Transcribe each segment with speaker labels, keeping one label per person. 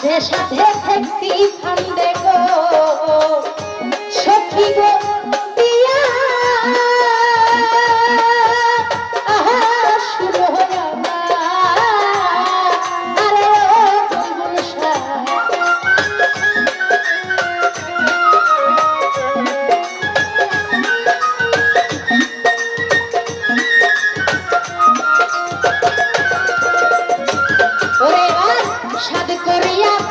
Speaker 1: সাথে সাথে ভক্তি ফান্দে গো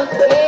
Speaker 1: Okay.